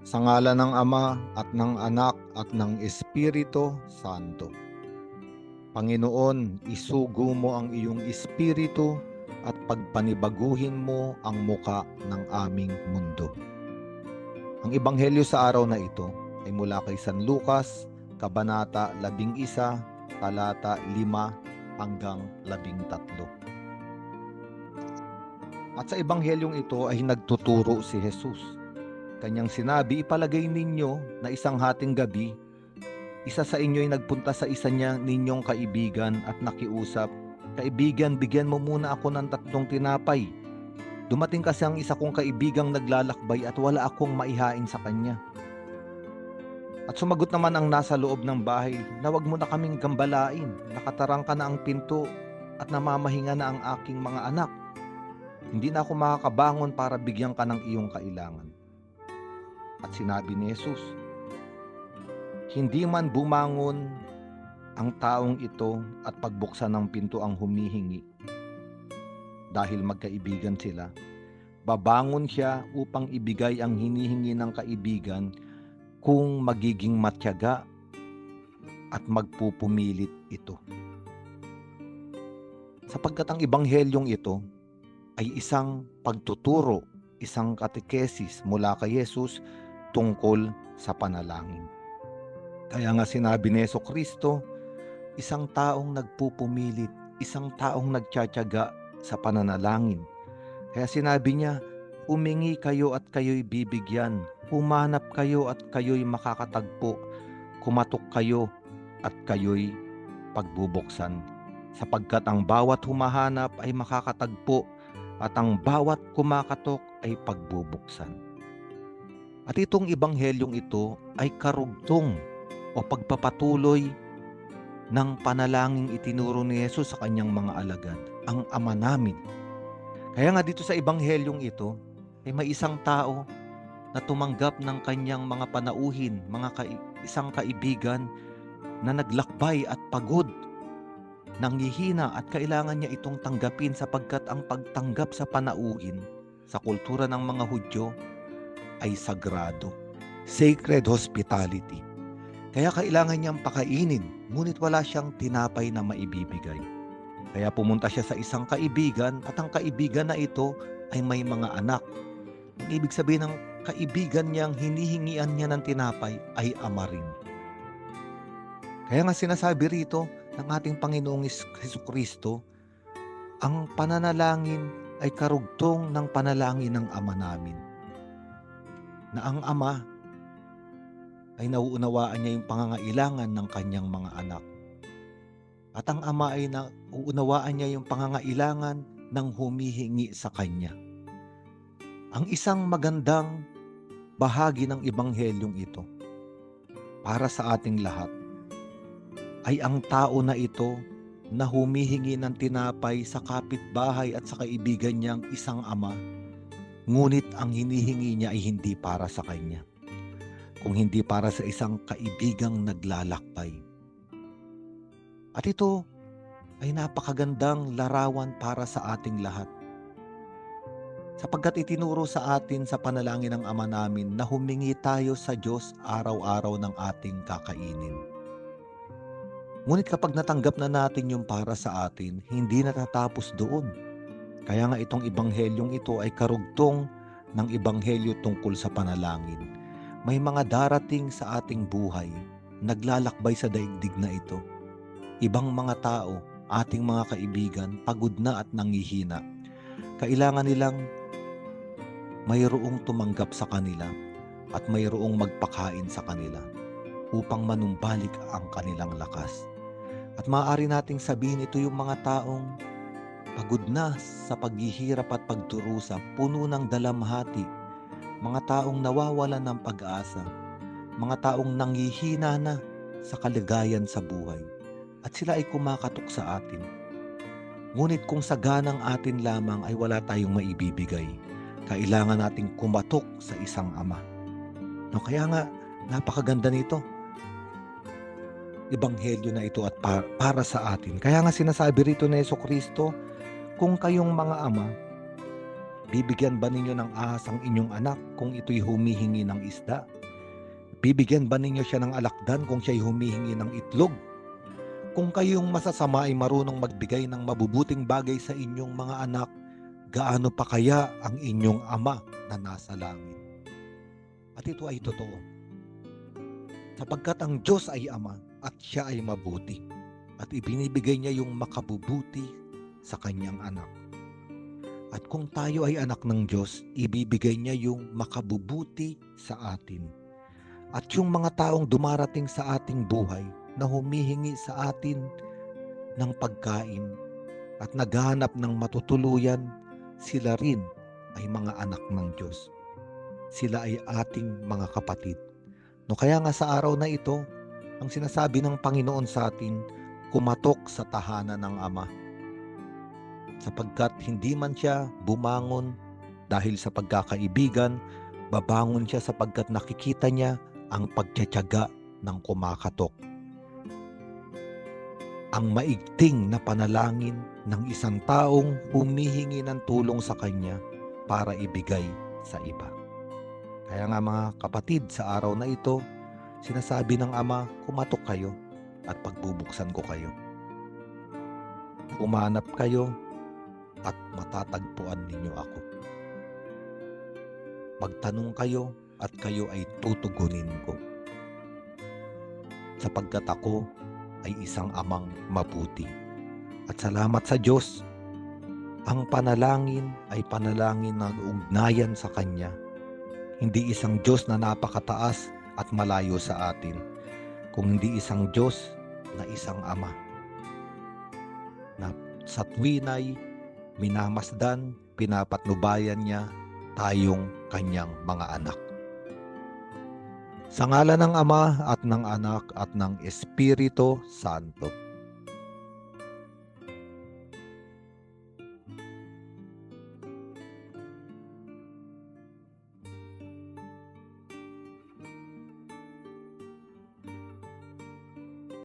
Sa ngala ng Ama at ng Anak at ng Espiritu Santo. Panginoon, isugo mo ang iyong espiritu at pagpanibaguhin mo ang muka ng aming mundo. Ang ebanghelyo sa araw na ito ay mula kay San Lucas, Kabanata 11, talata 5 hanggang 13. At sa ebanghelyong ito ay nagtuturo si Jesus. Kanyang sinabi, ipalagay ninyo na isang hating gabi, isa sa inyo ay nagpunta sa isa niya ninyong kaibigan at nakiusap, Kaibigan, bigyan mo muna ako ng tatlong tinapay. Dumating kasi ang isa kong kaibigang naglalakbay at wala akong maihain sa kanya. At sumagot naman ang nasa loob ng bahay na wag mo na kaming gambalain, nakatarang ka na ang pinto at namamahinga na ang aking mga anak. Hindi na ako makakabangon para bigyan ka ng iyong kailangan. At sinabi ni Jesus, Hindi man bumangon ang taong ito at pagbuksan ng pinto ang humihingi. Dahil magkaibigan sila, babangon siya upang ibigay ang hinihingi ng kaibigan kung magiging matyaga at magpupumilit ito. Sapagkat ang ibanghelyong ito ay isang pagtuturo, isang katekesis mula kay Jesus tungkol sa panalangin. Kaya nga sinabi ni Yeso Kristo, isang taong nagpupumilit, isang taong nagtsatsaga sa pananalangin. Kaya sinabi niya, humingi kayo at kayo'y bibigyan, humanap kayo at kayo'y makakatagpo, kumatok kayo at kayo'y pagbubuksan. Sapagkat ang bawat humahanap ay makakatagpo at ang bawat kumakatok ay pagbubuksan. At itong ibanghelyong ito ay karugtong o pagpapatuloy ng panalangin itinuro ni Yesus sa kanyang mga alagad, ang Ama namin. Kaya nga dito sa ibanghelyong ito, ay may isang tao na tumanggap ng kanyang mga panauhin, mga kai- isang kaibigan na naglakbay at pagod, nanghihina at kailangan niya itong tanggapin sapagkat ang pagtanggap sa panauhin sa kultura ng mga Hudyo ay sagrado. Sacred hospitality. Kaya kailangan niyang pakainin, ngunit wala siyang tinapay na maibibigay. Kaya pumunta siya sa isang kaibigan at ang kaibigan na ito ay may mga anak. Ang ibig sabihin ng kaibigan niyang hinihingian niya ng tinapay ay ama rin. Kaya nga sinasabi rito ng ating Panginoong Heso Kristo, ang pananalangin ay karugtong ng panalangin ng Ama namin. Na ang Ama ay nauunawaan niya yung pangangailangan ng kanyang mga anak. At ang ama ay nauunawaan niya yung pangangailangan ng humihingi sa kanya. Ang isang magandang bahagi ng ibanghelyong ito para sa ating lahat ay ang tao na ito na humihingi ng tinapay sa kapitbahay at sa kaibigan niyang isang ama, ngunit ang hinihingi niya ay hindi para sa kanya kung hindi para sa isang kaibigang naglalakbay. At ito ay napakagandang larawan para sa ating lahat. Sapagkat itinuro sa atin sa panalangin ng Ama namin na humingi tayo sa Diyos araw-araw ng ating kakainin. Ngunit kapag natanggap na natin yung para sa atin, hindi natatapos doon. Kaya nga itong ibanghelyong ito ay karugtong ng ibanghelyo tungkol sa panalangin may mga darating sa ating buhay, naglalakbay sa daigdig na ito. Ibang mga tao, ating mga kaibigan, pagod na at nangihina. Kailangan nilang mayroong tumanggap sa kanila at mayroong magpakain sa kanila upang manumbalik ang kanilang lakas. At maaari nating sabihin ito yung mga taong pagod na sa paghihirap at pagdurusa, puno ng dalamhati, mga taong nawawalan ng pag-asa, mga taong nanghihina na sa kaligayan sa buhay, at sila ay kumakatok sa atin. Ngunit kung sa ganang atin lamang ay wala tayong maibibigay, kailangan nating kumatok sa isang ama. No, kaya nga, napakaganda nito. Ebanghelyo na ito at para, para sa atin. Kaya nga sinasabi rito ni Yeso Kristo, kung kayong mga ama, Bibigyan ba ninyo ng ahas ang inyong anak kung ito'y humihingi ng isda? Bibigyan ba ninyo siya ng alakdan kung siya'y humihingi ng itlog? Kung kayong masasama ay marunong magbigay ng mabubuting bagay sa inyong mga anak, gaano pa kaya ang inyong ama na nasa langit? At ito ay totoo. Sapagkat ang Diyos ay ama at siya ay mabuti at ibinibigay niya yung makabubuti sa kanyang anak. At kung tayo ay anak ng Diyos, ibibigay niya yung makabubuti sa atin. At yung mga taong dumarating sa ating buhay na humihingi sa atin ng pagkain at naghahanap ng matutuluyan, sila rin ay mga anak ng Diyos. Sila ay ating mga kapatid. No kaya nga sa araw na ito, ang sinasabi ng Panginoon sa atin, kumatok sa tahanan ng Ama sapagkat hindi man siya bumangon dahil sa pagkakaibigan, babangon siya sapagkat nakikita niya ang pagtsatsaga ng kumakatok. Ang maigting na panalangin ng isang taong humihingi ng tulong sa kanya para ibigay sa iba. Kaya nga mga kapatid, sa araw na ito, sinasabi ng Ama, kumatok kayo at pagbubuksan ko kayo. Umanap kayo at matatagpuan ninyo ako. Magtanong kayo at kayo ay tutugunin ko. Sapagkat ako ay isang amang mabuti. At salamat sa Diyos, ang panalangin ay panalangin na ugnayan sa Kanya. Hindi isang Diyos na napakataas at malayo sa atin, kung hindi isang Diyos na isang Ama. Na sa tuwinay minamasdan, pinapatnubayan niya tayong kanyang mga anak. Sa ngala ng Ama at ng Anak at ng Espiritu Santo.